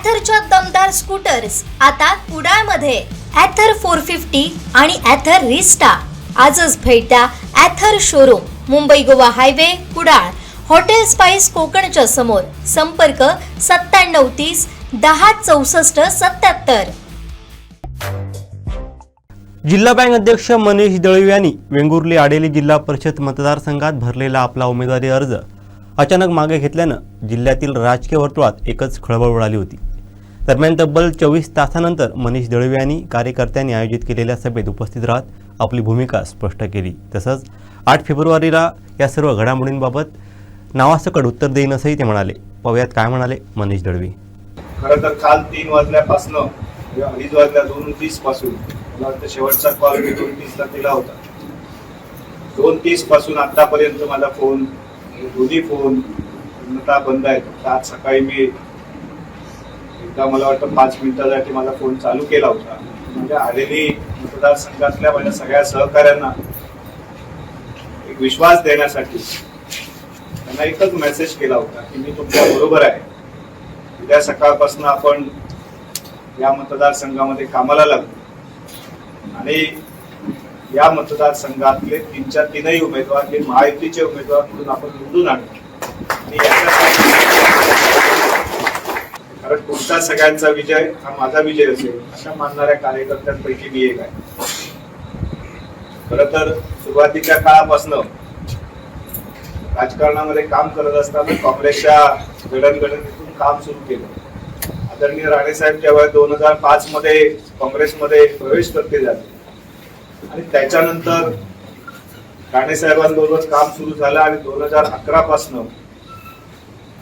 ॲथरच्या दमदार स्कूटर्स आता कुडाळमध्ये. ॲथर फोर फिफ्टी आणि ॲथर रिस्टा आजच भेट द्या Ather showroom Mumbai Goa highway Kudal. Hotel spice कोकणच्या समोर. संपर्क सत्त्याण्णव तीस दहा चौसष्ट सत्याहत्तर जिल्हा बँक अध्यक्ष मनीष दळवी यांनी वेंगुर्ली आडेली जिल्हा परिषद मतदारसंघात भरलेला आपला उमेदवारी अर्ज अचानक मागे घेतल्यानं जिल्ह्यातील राजकीय वर्तुळात एकच खळबळ उडाली होती. दरम्यान तब्बल चोवीस तासानंतर मनीष दळवे यांनी कार्यकर्त्यांनी आयोजित केलेल्या सभेत उपस्थित राहत आपली भूमिका स्पष्ट केली. तसंच आठ फेब्रुवारीला या सर्व घडामोडींबाबत नावासकट उत्तर देईन असंही ते म्हणाले. पाहुयात काय म्हणाले मनीष दळवी. खरं तर काल तीन वाजल्यापासून अडीच वाजल्या दोन तीसपासून मला वाटतं शेवटचा कॉल मी दोन तीसला दिला होता. दोन तीसपासून आतापर्यंत माझा फोन दोन्ही फोन बंद आहेत. आज सकाळी मी एकदा मला वाटतं पाच मिनिटासाठी माझा फोन चालू केला होता. म्हणजे आलेली मतदारसंघातल्या माझ्या सगळ्या सहकाऱ्यांना एक विश्वास देण्यासाठी त्यांना एकच मेसेज केला होता की मी तुमच्या बरोबर आहे. उद्या सकाळपासून आपण या मतदारसंघामध्ये कामाला लागू. आणि या मतदारसंघातले तीनच्या तीनही उमेदवार हे महायुतीचे उमेदवार म्हणून आपण निवडून आणू. आणि याच्या कारण तुमचा सगळ्यांचा विजय हा माझा विजय असेल अशा मानणाऱ्या कार्यकर्त्यांपैकी मी एक आहे. खर तर सुरुवातीच्या काळापासून राजकारणामध्ये काम करत असताना काँग्रेसच्या जडणघडणीतून काम सुरू केलं. आदरणीय राणेसाहेब जेव्हा दोन हजार पाच मध्ये काँग्रेसमध्ये प्रवेश करते झाले आणि त्याच्यानंतर राणेसाहेबांबरोबर काम सुरू झालं आणि दोन हजार अकरा पासनं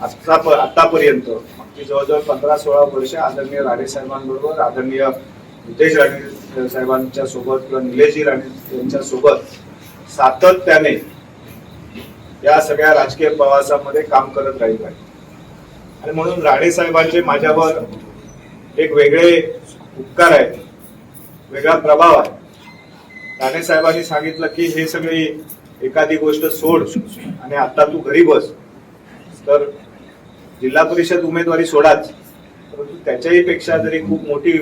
आतापर्यंत की जवळजवळ पंधरा सोळा वर्ष आदरणीय राणे साहेबांबरोबर आदरणीय नितेश राणे साहेबांच्या सोबत किंवा निलेशजी राणे यांच्या सोबत सातत्याने या सगळ्या राजकीय प्रवासामध्ये काम करत राहील आहे. आणि म्हणून राणे साहेबांचे माझ्यावर एक वेगळे उपकार आहेत वेगळा प्रभाव आहे. राणे साहेबांनी सांगितलं की हे सगळी एखादी गोष्ट सोड आणि आता तू घरी बस. तर जिल्हा परिषद उमेदवारी सोडाच परंतु त्याच्याही पेक्षा जरी खूप मोठी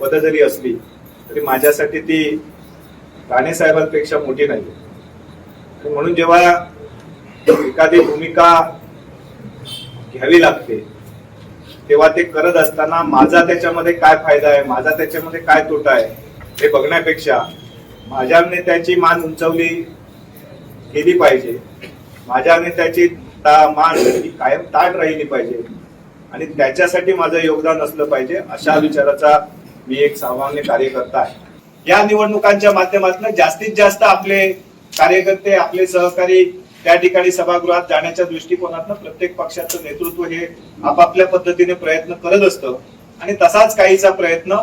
पद जरी असली तरी माझ्यासाठी ती राणे साहेबांपेक्षा मोठी नाही म्हणून जेव्हा एखादी भूमिका घ्यावी लागते तेव्हा ते करत असताना माझा त्याच्यामध्ये काय फायदा आहे माझा त्याच्यामध्ये काय तोटा आहे हे बघण्यापेक्षा माझ्याने त्याची मान उंचवली केली पाहिजे. माझ्या त्याची मान ही कायम ताट राहिली पाहिजे. आणि त्याच्यासाठी माझं योगदान असलं पाहिजे अशा विचाराचा मी एक सामान्य कार्यकर्ता आहे. या निवडणुकांच्या माध्यमातून जास्तीत जास्त आपले कार्यकर्ते आपले सहकारी त्या ठिकाणी सभागृहात जाण्याच्या दृष्टिकोनातून प्रत्येक पक्षाचं नेतृत्व हे आपापल्या पद्धतीने प्रयत्न करत असतं. आणि तसाच काहीचा प्रयत्न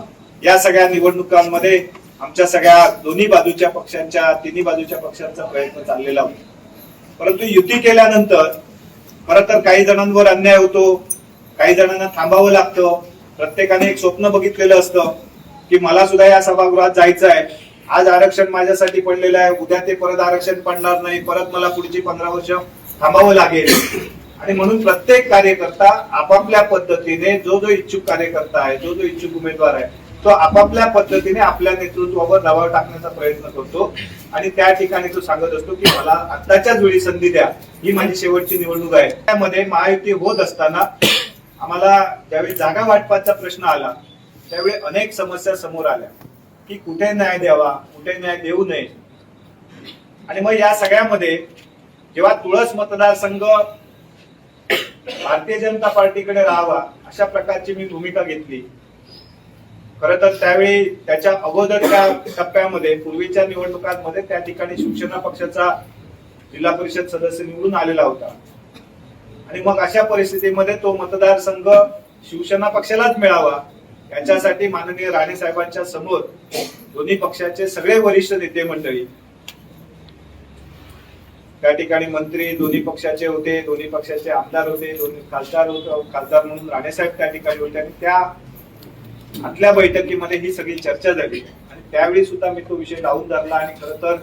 या सगळ्या निवडणुकांमध्ये आमच्या सगळ्या दोन्ही बाजूच्या पक्षांच्या तिन्ही बाजूच्या पक्षांचा प्रयत्न चाललेला होता. परंतु युती केल्यानंतर खरं तर काही जणांवर अन्याय होतो. काही जणांना थांबावं लागतं. प्रत्येकाने एक स्वप्न बघितलेलं असतं की मला सुद्धा या सभागृहात जायचं आहे. आज आरक्षण माझ्यासाठी पडलेलं आहे. उद्या ते परत आरक्षण पडणार नाही. परत मला पुढची पंधरा वर्ष थांबावं लागेल. आणि म्हणून प्रत्येक कार्यकर्ता आपापल्या पद्धतीने जो जो इच्छुक कार्यकर्ता आहे जो जो इच्छुक उमेदवार आहे तो आपापल्या पद्धतीने आपल्या नेतृत्वावर दबाव टाकण्याचा प्रयत्न करतो. आणि त्या ठिकाणी तो सांगत असतो की मला आत्ताच्याच वेळी संधी द्या. ही माझी शेवटची निवडणूक आहे. त्यामध्ये महायुती होत असताना आम्हाला ज्यावेळी जागा वाटपाचा प्रश्न आला त्यावेळी अनेक समस्या समोर आल्या. की कुठे न्याय द्यावा कुठे न्याय देऊ नये. आणि मग या सगळ्यामध्ये जेव्हा तुळस मतदारसंघ भारतीय जनता पार्टीकडे राहावा अशा प्रकारची मी भूमिका घेतली. खर तर त्यावेळी त्याच्या अगोदरच्या टप्प्यामध्ये पूर्वीच्या निवडणुकांमध्ये त्या ठिकाणी शिवसेना पक्षाचा जिल्हा परिषद सदस्य निवडून आलेला होता. आणि मग अशा परिस्थितीमध्ये तो मतदारसंघ शिवसेना पक्षालाच मिळावा याच्यासाठी माननीय राणे साहेबांच्या समोर दोन्ही पक्षाचे सगळे वरिष्ठ नेते मंडळी त्या ठिकाणी मंत्री दोन्ही पक्षाचे होते दोन्ही पक्षाचे आमदार होते दोन्ही खासदार होते खासदार म्हणून राणे साहेब त्या ठिकाणी होते. आणि त्या आतल्या बैठकीमध्ये ही सगळी चर्चा झाली. आणि त्यावेळी सुद्धा मी तो विषय लावून धरला आणि खरं तर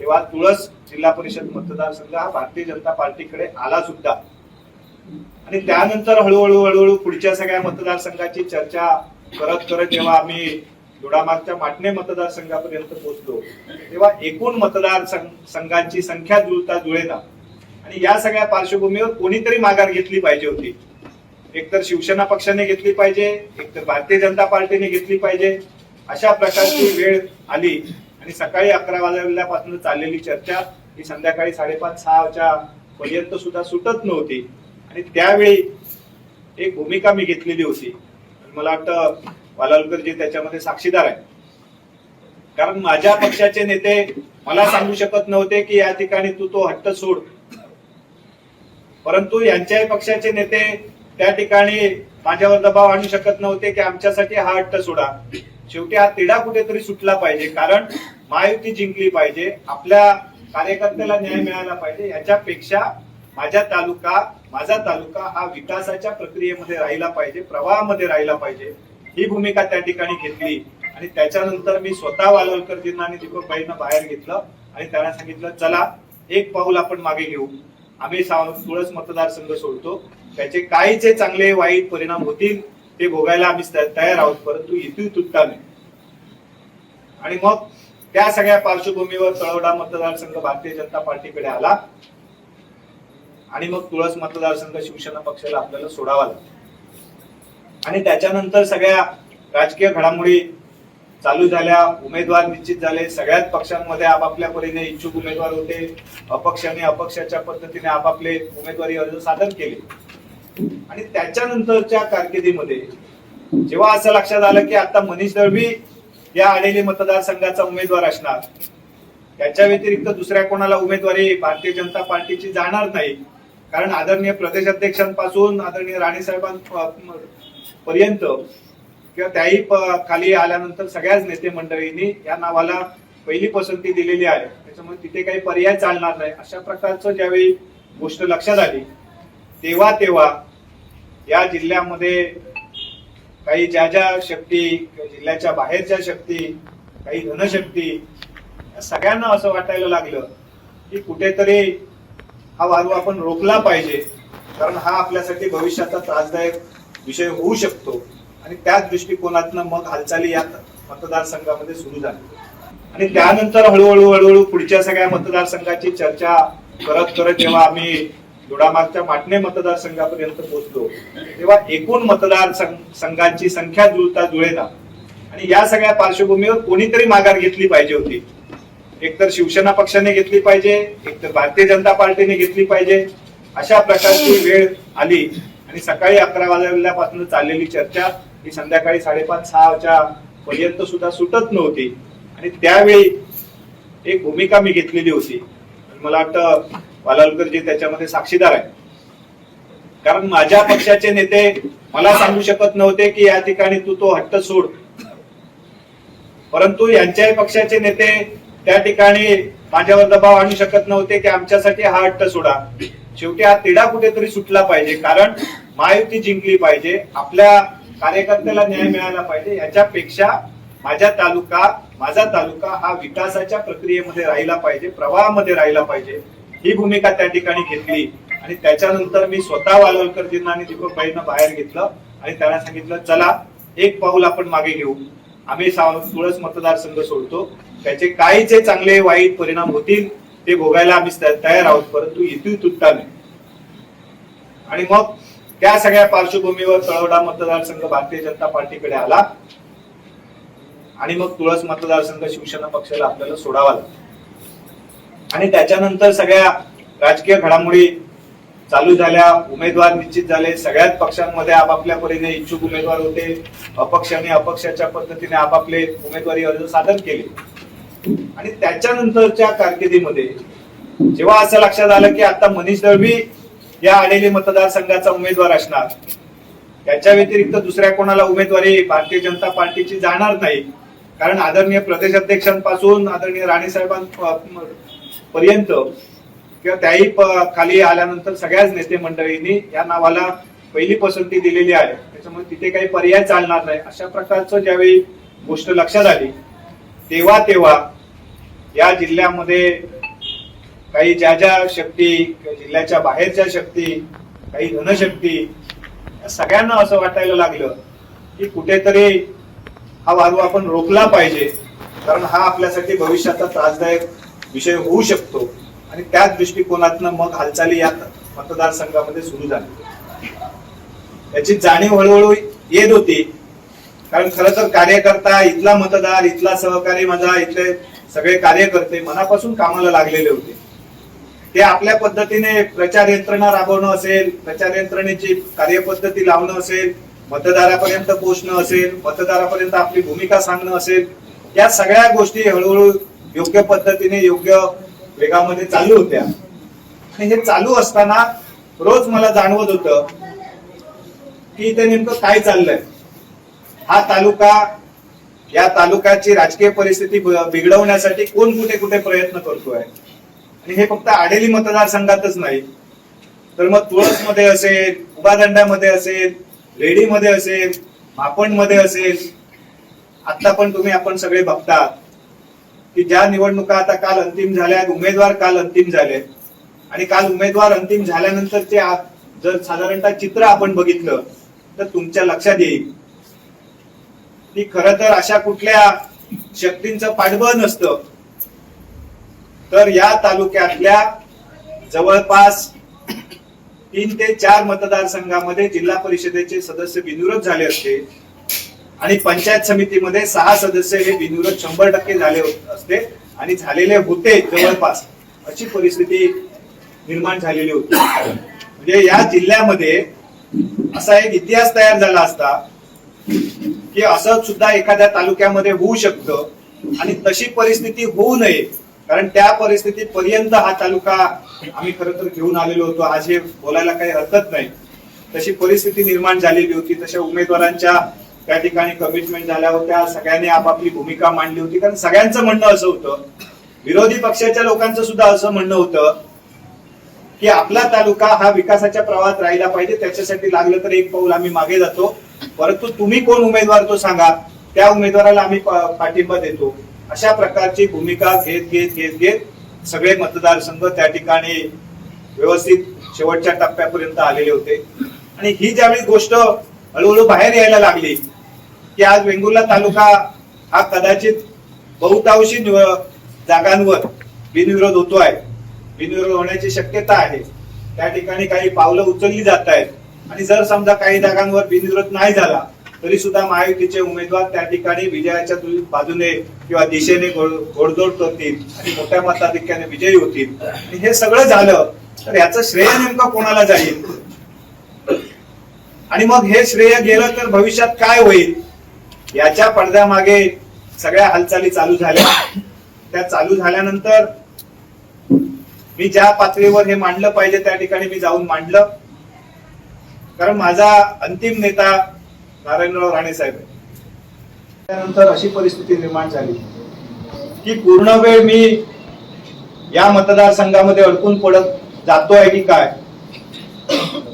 तेव्हा तुळस जिल्हा परिषद मतदारसंघ हा भारतीय जनता पार्टीकडे आला सुद्धा. आणि त्यानंतर हळूहळू हळूहळू पुढच्या सगळ्या मतदारसंघाची चर्चा करत करत जेव्हा आम्ही दोडामागच्या माटणे मतदारसंघापर्यंत पोहोचलो तेव्हा एकूण मतदार संघ- संघांची संख्या जुळता जुळेना. आणि या सगळ्या पार्श्वभूमीवर कोणीतरी माघार घेतली पाहिजे होती. एकतर शिवसेना पक्षाने घेतली पाहिजे एकतर भारतीय जनता पार्टीने घेतली पाहिजे. अशा प्रकारची वेळ आली आणि सकाळी अकरा वाजल्यापासून चाललेली चर्चा ही संध्याकाळी साडेपाच सहाच्या पर्यंत सुद्धा सुटत नव्हती. आणि त्यावेळी एक भूमिका मी घेतलेली होती. मला वाटतं वालावलकरजी त्याच्यामध्ये साक्षीदार आहे कारण माझ्या पक्षाचे नेते मला सांगू शकत नव्हते की या ठिकाणी तू तो हट्ट सोड. परंतु यांच्याही पक्षाचे नेते त्या ठिकाणी माझ्यावर दबाव आणू शकत नव्हते की आमच्यासाठी हा हट्ट सोडा. शेवटी हा तिढा कुठेतरी सुटला पाहिजे कारण महायुती जिंकली पाहिजे आपल्या कार्यकर्त्याला न्याय मिळाला पाहिजे याच्यापेक्षा माझ्या तालुका माझा तालुका हा विकासाच्या प्रक्रियेमध्ये राहिला पाहिजे प्रवाहामध्ये राहिला पाहिजे. ही भूमिका त्या ठिकाणी घेतली. आणि त्याच्यानंतर मी स्वतः वालवलकरजींना आणि दीपकबाईंना बाहेर घेतलं आणि त्यांना सांगितलं चला एक पाऊल आपण मागे घेऊ. आम्ही साव- तुळस मतदारसंघ सोडतो. त्याचे काहीचे चांगले वाईट परिणाम होतील ते भोगायला आम्ही तयार आहोत. परंतु इथून तुटता नाही. आणि मग त्या सगळ्या पार्श्वभूमीवर तळवडा मतदारसंघ भारतीय जनता पार्टीकडे आला. आणि मग तुळस मतदारसंघ शिवसेना पक्षाला आपल्याला सोडावा लागला. आणि त्याच्यानंतर सगळ्या राजकीय घडामोडी चालू झाल्या उमेदवार निश्चित झाले. सगळ्याच पक्षांमध्ये आपापल्या परीने इच्छुक उमेदवार होते. अपक्षाने अपक्षाच्या पद्धतीने आपापले उमेदवारी अर्ज सादर केले. आणि त्याच्यानंतरच्या कारकिर्दीमध्ये जेव्हा असं लक्षात आलं की आता मनीष दळवी या आडेली मतदारसंघाचा उमेदवार असणार त्याच्या व्यतिरिक्त दुसऱ्या कोणाला उमेदवारी भारतीय जनता पार्टीची जाणार नाही. कारण आदरणीय प्रदेशाध्यक्षांपासून आदरणीय राणे पर्यंत किंवा त्याही प- खाली आल्यानंतर सगळ्याच नेते मंडळींनी या नावाला पहिली पसंती दिलेली आहे. त्याच्यामुळे तिथे काही पर्याय चालणार नाही. अशा प्रकारचं ज्यावेळी गोष्ट लक्षात आली तेव्हा तेव्हा या जिल्ह्यामध्ये काही ज्या ज्या शक्ती किंवा जिल्ह्याच्या बाहेरच्या शक्ती काही धनशक्ती या सगळ्यांना असं वाटायला लागलं की कुठेतरी हा वारू आपण रोखला पाहिजे. कारण हा आपल्यासाठी भविष्याचा त्रासदायक विषय होऊ शकतो. आणि त्याच दृष्टिकोनातनं मग हालचाली या मतदारसंघामध्ये सुरू झाल्या आणि त्यानंतर हळूहळू हळूहळू पुढच्या सगळ्या मतदारसंघाची चर्चा करत करत जेव्हा आम्ही दोडामागच्या माटणे मतदारसंघापर्यंत पोहोचलो तेव्हा एकूण मतदार संघांची संख्या जुळता जुळेना. आणि या सगळ्या पार्श्वभूमीवर कोणीतरी माघार घेतली पाहिजे होती. एकतर शिवसेना पक्षाने घेतली पाहिजे एकतर भारतीय जनता पार्टीने घेतली पाहिजे अशा प्रकारची वेळ आली. आणि सकाळी अकरा वाजल्यापासून चाललेली चर्चा ही संध्याकाळी साडेपाच सहाच्या पर्यंत सुद्धा सुटत नव्हती. आणि त्यावेळी एक भूमिका मी घेतलेली होती. मला वाटतं वालावलकरजी त्याच्यामध्ये साक्षीदार आहे कारण माझ्या पक्षाचे नेते मला सांगू शकत नव्हते की या ठिकाणी तू तो हट्ट सोड. परंतु यांच्याही पक्षाचे नेते त्या ठिकाणी माझ्यावर दबाव आणू शकत नव्हते की आमच्यासाठी हा हट्ट सोडा. शेवटी हा तिढा कुठेतरी सुटला पाहिजे. कारण महायुती जिंकली पाहिजे. आपल्या कार्यकर्त्याला न्याय मिळाला पाहिजे याच्यापेक्षा माझ्या तालुका माझा तालुका हा विकासाच्या प्रक्रियेमध्ये राहिला पाहिजे प्रवाहामध्ये राहिला पाहिजे. ही भूमिका त्या ठिकाणी घेतली आणि त्याच्यानंतर मी स्वतः वालवलकरजींना आणि दीपकबाईंना बाहेर घेतलं आणि त्यांना सांगितलं चला एक पाऊल आपण मागे घेऊ. आम्ही तुळस मतदारसंघ सोडतो. त्याचे काही जे चांगले वाईट परिणाम होतील ते भोगायला आम्ही तयार आहोत परंतु इथून तुटता नाही. आणि मग त्या सगळ्या पार्श्वभूमीवर तळवडा मतदारसंघ भारतीय जनता पार्टीकडे आला. आणि मग तुळस मतदारसंघ शिवसेना पक्षाला आपल्याला सोडावा लागला. आणि त्याच्यानंतर सगळ्या राजकीय घडामोडी चालू झाल्या. उमेदवार निश्चित झाले. सगळ्याच पक्षांमध्ये आपापल्या परीने इच्छुक उमेदवार होते. अपक्षाने अपक्षाच्या पद्धतीने आपापले उमेदवारी अर्ज सादर केले. आणि त्याच्यानंतरच्या कारकिर्दीमध्ये जेव्हा असं लक्षात आलं की आता मनीष दळवी या आलेले मतदारसंघाचा उमेदवार असणार. त्याच्या व्यतिरिक्त दुसऱ्या कोणाला उमेदवारी भारतीय जनता पार्टीची जाणार नाही. कारण आदरणीय प्रदेशाध्यक्षांपासून आदरणीय राणे पर्यंत किंवा त्याही प- खाली आल्यानंतर सगळ्याच नेते मंडळींनी या नावाला पहिली पसंती दिलेली आहे. त्याच्यामुळे तिथे काही पर्याय चालणार नाही. अशा प्रकारचं ज्यावेळी गोष्ट लक्षात आली तेव्हा तेव्हा या जिल्ह्यामध्ये काही ज्या ज्या शक्ती जिल्ह्याच्या बाहेरच्या शक्ती काही धनशक्ती या सगळ्यांना असं वाटायला लागलं की कुठेतरी हा वादू आपण रोखला पाहिजे. कारण हा आपल्यासाठी भविष्याचा त्रासदायक विषय होऊ शकतो. आणि त्याच दृष्टिकोनातनं मग हालचाली या मतदारसंघामध्ये सुरू झाली. याची जाणीव हळूहळू येत होती. कारण खरं तर कार्यकर्ता इथला मतदार इथला सहकारी माझा इथले सगळे कार्यकर्ते मनापासून कामाला लागलेले होते. ते आपल्या पद्धतीने प्रचार यंत्रणा राबवणं असेल प्रचार यंत्रणेची कार्यपद्धती लावणं असेल मतदारापर्यंत पोहोचणं असेल मतदारापर्यंत आपली भूमिका सांगणं असेल या सगळ्या गोष्टी हळूहळू योग्य पद्धतीने योग्य वेगामध्ये चालू होत्या. आणि हे चालू असताना रोज मला जाणवत होतं की इथे नेमकं काय चाललंय. हा तालुका या तालुक्याची राजकीय परिस्थिती बिघडवण्यासाठी कोण कुठे कुठे प्रयत्न करतोय? आणि हे फक्त आडेली मतदारसंघातच नाही. तर मग तुळसमध्ये असेल उबादंड्यामध्ये असेल रेडीमध्ये असेल मापणमध्ये असेल आता पण तुम्ही आपण सगळे बघता की ज्या निवडणुका आता काल अंतिम झाल्या उमेदवार काल अंतिम झाले आणि काल उमेदवार अंतिम झाल्यानंतरचे ते जर साधारणतः चित्र आपण बघितलं तर तुमच्या लक्षात येईल. की खर तर अशा कुठल्या शक्तींचं पाठबळ नसतं. तर या तालुक्यातल्या जवळपास तीन ते चार मतदारसंघामध्ये जिल्हा परिषदेचे सदस्य बिनविरोध झाले असते. आणि पंचायत समितीमध्ये सहा सदस्य हे बिनविरोध शंभर टक्के झाले असते. आणि झालेले होते जवळपास. अशी परिस्थिती निर्माण झालेली होती. म्हणजे या जिल्ह्यामध्ये असा एक इतिहास तयार झाला असता की असं सुद्धा एखाद्या तालुक्यामध्ये होऊ शकतं. आणि तशी परिस्थिती होऊ नये. कारण त्या परिस्थितीपर्यंत हा तालुका आम्ही खरं तर घेऊन आलेलो होतो. आज हे बोलायला काही हरकत नाही. तशी परिस्थिती निर्माण झालेली होती. तशा उमेदवारांच्या त्या ठिकाणी कमिटमेंट झाल्या होत्या. सगळ्यांनी आपापली भूमिका मांडली होती. कारण सगळ्यांचं म्हणणं असं होतं. विरोधी पक्षाच्या लोकांचं सुद्धा असं म्हणणं होतं की आपला तालुका हा विकासाच्या प्रवाहात राहिला पाहिजे. त्याच्यासाठी लागलं तर एक पाऊल आम्ही मागे जातो. परंतु तुम्ही कोण उमेदवार तो सांगा. त्या उमेदवाराला आम्ही पाठिंबा देतो. अशा प्रकारची भूमिका घेत घेत घेत घेत सगळे मतदारसंघ त्या ठिकाणी व्यवस्थित शेवटच्या टप्प्यापर्यंत आलेले होते. आणि ही ज्यावेळी गोष्ट हळूहळू बाहेर यायला लागली की आज वेंगुर्ला तालुका हा कदाचित बहुतांशी निव- जागांवर बिनविरोध आहे बिनविरोध होण्याची शक्यता आहे. त्या ठिकाणी काही पावलं उचलली जात आहेत. आणि जर समजा काही जागांवर बिनविरोध नाही झाला तरी सुद्धा महायुतीचे उमेदवार त्या ठिकाणी विजयाच्या बाजूने किंवा दिशेने घोडदोड करतील आणि मोठ्या मताधिक्याने विजयी होतील. हे सगळं झालं तर याचं श्रेय नेमकं कोणाला जाईल? आणि मग हे श्रेय गेलं तर भविष्यात काय होईल? याच्या पडद्यामागे सगळ्या हालचाली चालू झाल्या. त्या चालू झाल्यानंतर मी ज्या पातळीवर हे मांडलं पाहिजे त्या ठिकाणी मी जाऊन मांडलं. कारण माझा अंतिम नेता नारायणराव राणे साहेब. त्यानंतर अशी परिस्थिती निर्माण झाली की पूर्ण वेळ मी या मतदारसंघामध्ये अडकून पडत जातोय की काय?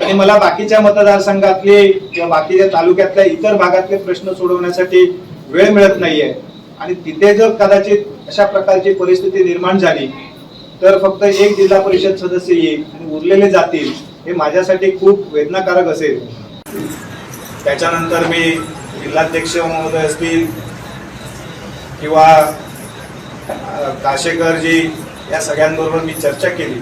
आणि मला बाकीच्या मतदारसंघातले किंवा बाकीच्या तालुक्यातल्या इतर भागातले प्रश्न सोडवण्यासाठी वेळ मिळत नाहीये. आणि तिथे जर कदाचित अशा प्रकारची परिस्थिती निर्माण झाली तर फक्त एक जिल्हा परिषद सदस्य येईल आणि उरलेले जातील हे माझ्यासाठी खूप वेदनाकारक असेल. त्याच्यानंतर मी जिल्हाध्यक्ष महोदय असतील किंवा काशेकरजी या सगळ्यांबरोबर मी चर्चा केली.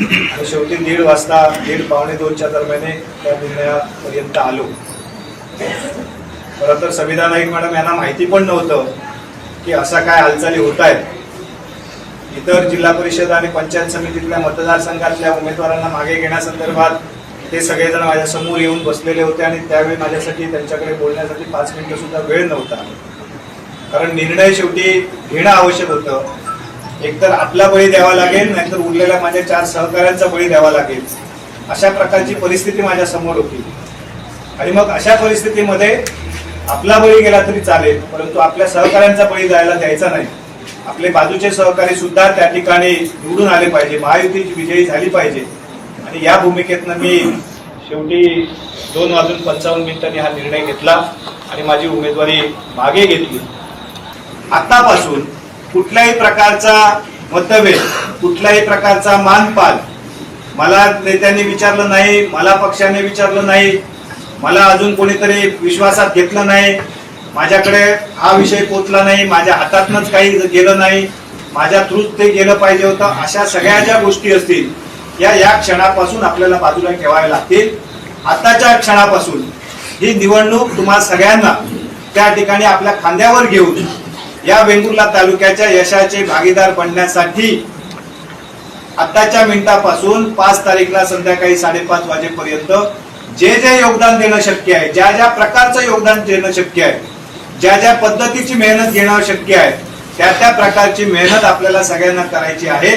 आणि शेवटी दीड वाजता दीड पावणे दोनच्या दरम्याने त्या निर्णयापर्यंत आलो. खरं तर सविता नाईक मॅडम यांना माहिती पण नव्हतं की असा काय हालचाली होत आहेत. इतर जिल्हा परिषद आणि पंचायत समितीतल्या मतदारसंघातल्या उमेदवारांना मागे घेण्यासंदर्भात ते सगळेजण माझ्यासमोर येऊन बसलेले होते आणि त्यावेळी माझ्यासाठी त्यांच्याकडे बोलण्यासाठी पाच मिनिटं सुद्धा वेळ नव्हता. कारण निर्णय शेवटी घेणं आवश्यक होतं. एकतर आपला बळी द्यावा लागेल नाहीतर उरलेल्या माझ्या चार सहकाऱ्यांचा बळी द्यावा लागेल. अशा प्रकारची परिस्थिती माझ्यासमोर होती. आणि मग अशा परिस्थितीमध्ये आपला बळी गेला तरी चालेल परंतु आपल्या सहकाऱ्यांचा बळी जायला द्यायचा नाही. आपले बाजूचे सहकारी सुद्धा त्या ठिकाणी निवडून आले पाहिजे. महायुती विजयी झाली पाहिजे. आणि या भूमिकेतनं मी शेवटी दोन वाजून पंचावन्न मिनिटांनी हा निर्णय घेतला आणि माझी उमेदवारी मागे घेतली. आतापासून कुठल्याही प्रकारचा मतभेद कुठल्याही प्रकारचा मानपान मला नेत्यांनी विचारलं नाही मला पक्षाने विचारलं नाही मला अजून कोणीतरी विश्वासात घेतलं नाही माझ्याकडे हा विषय पोचला नाही माझ्या हातातनंच काही गेलं नाही माझ्या थ्रूच ते गेलं पाहिजे होतं अशा सगळ्या ज्या गोष्टी असतील या या क्षणापासून आपल्याला बाजूला ठेवाव्या लागतील. आताच्या क्षणापासून ही निवडणूक तुम्हा सगळ्यांना त्या ठिकाणी आपल्या खांद्यावर घेऊन या वेंगुर्ला तालुक्याच्या यशाचे भागीदार बनण्यासाठी आताच्या मिनिटापासून पाच तारीखला संध्याकाळी साडेपाच वाजेपर्यंत जे जे योगदान देणं शक्य आहे ज्या ज्या प्रकारचं योगदान देणं शक्य आहे ज्या ज्या पद्धतीची मेहनत घेणं शक्य आहे त्या त्या प्रकारची मेहनत आपल्याला सगळ्यांना करायची आहे.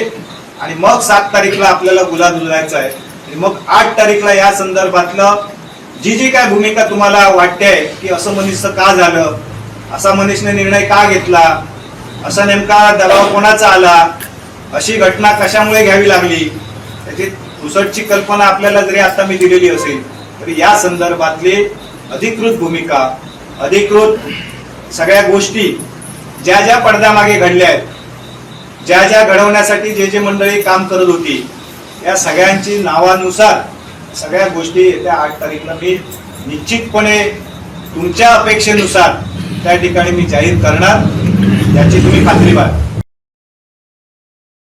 आणि मग सात तारीखला आपल्याला गुलाब उधळायचा आहे. आणि मग आठ तारीखला या संदर्भातलं जी जी काय भूमिका तुम्हाला वाटते की असं मनीषचं का झालं असा मनीषने निर्णय का घेतला असा नेमका दबाव कोणाचा आला अशी घटना कशामुळे घ्यावी लागली त्याची पुसटची कल्पना आपल्याला जरी आता मी दिलेली असेल तरी या संदर्भातली अधिकृत भूमिका अधिकृत सगळ्या गोष्टी ज्या ज्या पडद्यामागे घडल्या आहेत ज्या ज्या घडवण्यासाठी जे जे मंडळी काम करत होती या सगळ्यांची नावानुसार सगळ्या गोष्टी येत्या आठ तारीखला मी निश्चितपणे तुमच्या अपेक्षेनुसार त्या ठिकाणी मी जाहीर करणार. याची तुम्ही खात्री बाळगा